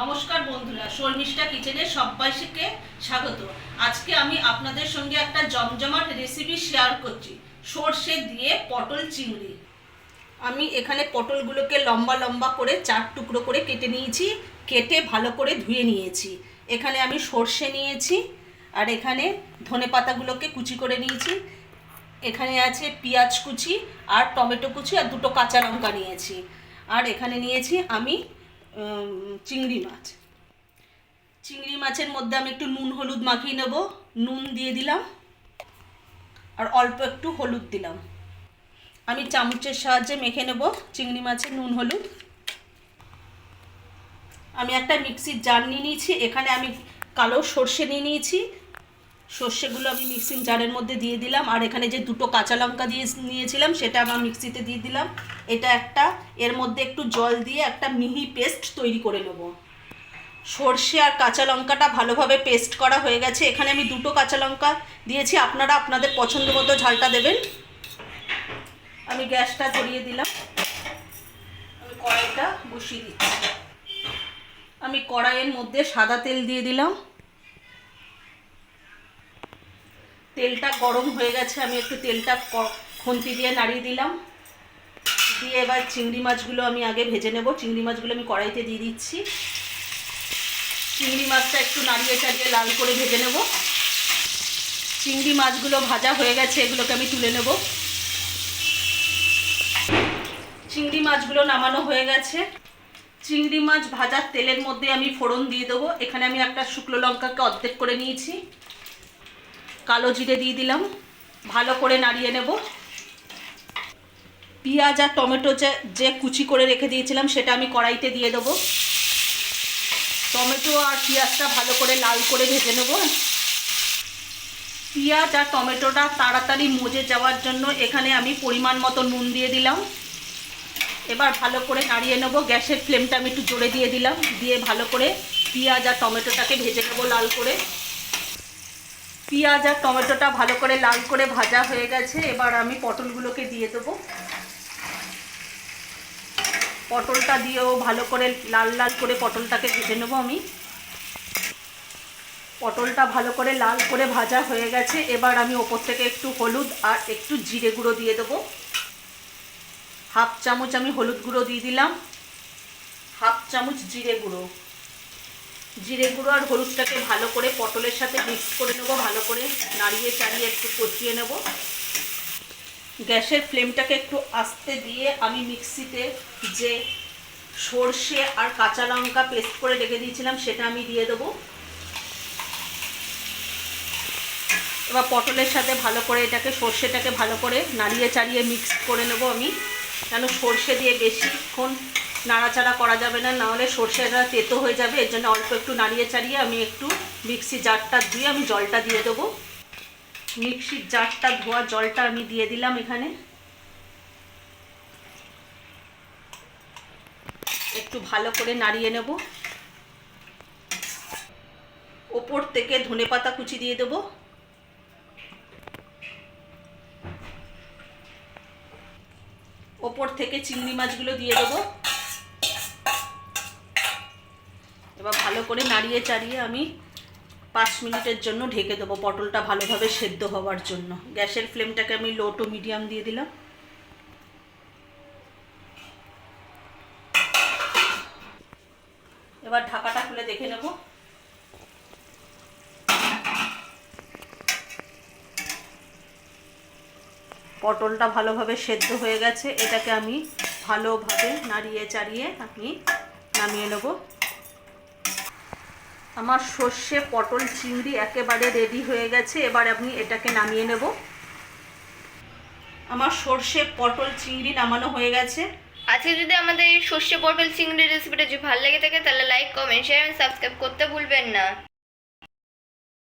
নমস্কার বন্ধুরা, শর্মিষ্ঠা কিচেনে সবাইকে স্বাগত। আজকে আমি আপনাদের সঙ্গে একটা জমজমাট রেসিপি শেয়ার করছি, সর্ষে দিয়ে পটল চিংড়ি। আমি এখানে পটলগুলোকে লম্বা লম্বা করে চার টুকরো করে কেটে নিয়েছি, কেটে ভালো করে ধুয়ে নিয়েছি। এখানে আমি সর্ষে নিয়েছি, আর এখানে ধনে পাতাগুলোকে কুচি করে নিয়েছি। এখানে আছে পেঁয়াজ কুচি আর টমেটো কুচি আর দুটো কাঁচা লঙ্কা নিয়েছি। আর এখানে নিয়েছি আমি চিংড়ি মাছ। চিংড়ি মাছের মধ্যে আমি একটু নুন, হলুদ মাখিয়ে নেব। নুন দিয়ে দিলাম। আর অল্প একটু হলুদ দিলাম। আমি চামচের সাহায্যে মেখে নেব চিংড়ি মাছের নুন, হলুদ। আমি একটা মিক্সির জার নিয়ে নিয়েছি। এখানে আমি কালো সর্ষে নিয়ে নিয়েছি। সর্ষেগুলো আমি মিক্সিং জারের মধ্যে দিয়ে দিলাম। আর এখানে যে দুটো কাঁচা লঙ্কা দিয়ে নিয়েছিলাম, সেটা আমার মিক্সিতে দিয়ে দিলাম। এটা একটা, এর মধ্যে একটু জল দিয়ে একটা মিহি পেস্ট তৈরি করে নেব। সর্ষে আর কাঁচা লঙ্কাটা ভালোভাবে পেস্ট করা হয়ে গেছে। এখানে আমি দুটো কাঁচা লঙ্কা দিয়েছি। আপনারা আপনাদের পছন্দ মতো ঝালটা দেবেন। আমি গ্যাসটা ধরিয়ে দিলাম। আমি কড়াইটা বসিয়ে দিচ্ছি। আমি কড়াইয়ের মধ্যে সাদা তেল দিয়ে দিলাম। তেলটা গরম হয়ে গেছে, আমি একটু তেলটা খুন্তি দিয়ে নাড়িয়ে দিলাম। দিয়ে এবার চিংড়ি মাছগুলো আমি আগে ভেজে নেব। চিংড়ি মাছগুলো আমি কড়াইতে দিয়ে দিচ্ছি। চিংড়ি মাছটা একটু নাড়িয়ে চাড়িয়ে লাল করে ভেজে নেব। চিংড়ি মাছগুলো ভাজা হয়ে গেছে, এগুলোকে আমি তুলে নেব। চিংড়ি মাছগুলো নামানো হয়ে গেছে। চিংড়ি মাছ ভাজার তেলের মধ্যে আমি ফোড়ন দিয়ে দেবো। এখানে আমি একটা শুকনো লঙ্কাকে অর্ধেক করে নিয়েছি। কালো জিরে দিয়ে দিলাম। ভালো করে নাড়িয়ে নেব। পেঁয়াজ আর টমেটো যে যে কুচি করে রেখে দিয়েছিলাম, সেটা আমি কড়াইতে দিয়ে দেবো। টমেটো আর পেঁয়াজটা ভালো করে লাল করে ভেজে নেব। পেঁয়াজ আর টমেটোটা তাড়াতাড়ি মজে যাওয়ার জন্য এখানে আমি পরিমাণ মতো নুন দিয়ে দিলাম। এবার ভালো করে নাড়িয়ে নেব। গ্যাসের ফ্লেমটা আমি একটু জোরে দিয়ে দিলাম। দিয়ে ভালো করে পেঁয়াজ আর টমেটোটাকে ভেজে নেব লাল করে। পেঁয়াজ আর টমেটোটা ভালো করে লাল করে ভাজা হয়ে গেছে, এবার আমি পটলগুলোকে দিয়ে দেবো। পটলটা দিয়েও ভালো করে লাল লাল করে পটলটাকে ভেজে নেব আমি। পটলটা ভালো করে লাল করে ভাজা হয়ে গেছে, এবার আমি ওপর থেকে একটু হলুদ আর একটু জিরে গুঁড়ো দিয়ে দেবো। হাফ চামচ আমি হলুদ গুঁড়ো দিয়ে দিলাম। হাফ চামচ জিরে গুঁড়ো। জিরে গুঁড়ো আর হলুদটাকে ভালো করে পটলের সাথে মিক্স করে নেব, ভালো করে নাড়িয়ে চাড়িয়ে একটু কষিয়ে নেব। গ্যাসের ফ্লেমটাকে একটু আস্তে দিয়ে আমি মিক্সিতে যে সর্ষে আর কাঁচা লঙ্কা পেস্ট করে রেখে দিয়েছিলাম, সেটা আমি দিয়ে দেবো। এবার পটলের সাথে ভালো করে এটাকে, সর্ষেটাকে ভালো করে নাড়িয়ে চাড়িয়ে মিক্স করে নেব আমি, কেন সর্ষে দিয়ে বেশিক্ষণ নাড়াচাড়া করা যাবে না নাহলে সর্ষেটা তেতো হয়ে যাবে, এর জন্য অল্প একটু নাড়িয়ে চাড়িয়ে আমি একটু মিক্সি জারটা ধুয়ে আমি জলটা দিয়ে দেবো। মিক্সির জারটা ধোয়া জলটা আমি দিয়ে দিলাম এখানে। একটু ভালো করে নাড়িয়ে নেব। ওপর থেকে ধনেপাতা কুচি দিয়ে দেবো। ওপর থেকে চিংড়ি মাছগুলো দিয়ে দেবো। এবার ভালো করে নাড়িয়ে চাড়িয়ে আমি পাঁচ মিনিটের জন্য ঢেকে দেবো পটলটা ভালোভাবে সেদ্ধ হওয়ার জন্য। গ্যাসের ফ্লেমটাকে আমি লো টু মিডিয়াম দিয়ে দিলাম। এবার ঢাকাটা খুলে দেখে নেব। পটলটা ভালোভাবে সেদ্ধ হয়ে গেছে। এটাকে আমি ভালোভাবে নাড়িয়ে চাড়িয়ে আমি নামিয়ে নেব। আমার সর্ষে, পটল, চিংড়ি একেবারে রেডি হয়ে গেছে। এবার আমি এটাকে নামিয়ে নেব। আমার সর্ষে, পটল, চিংড়ি নামানো হয়ে গেছে। আজকে যদি আমাদের এই সর্ষে, পটল, চিংড়ি রেসিপিটা যদি ভালো লেগে থাকে, তাহলে লাইক কমেন্ট শেয়ার সাবস্ক্রাইব করতে ভুলবেন না।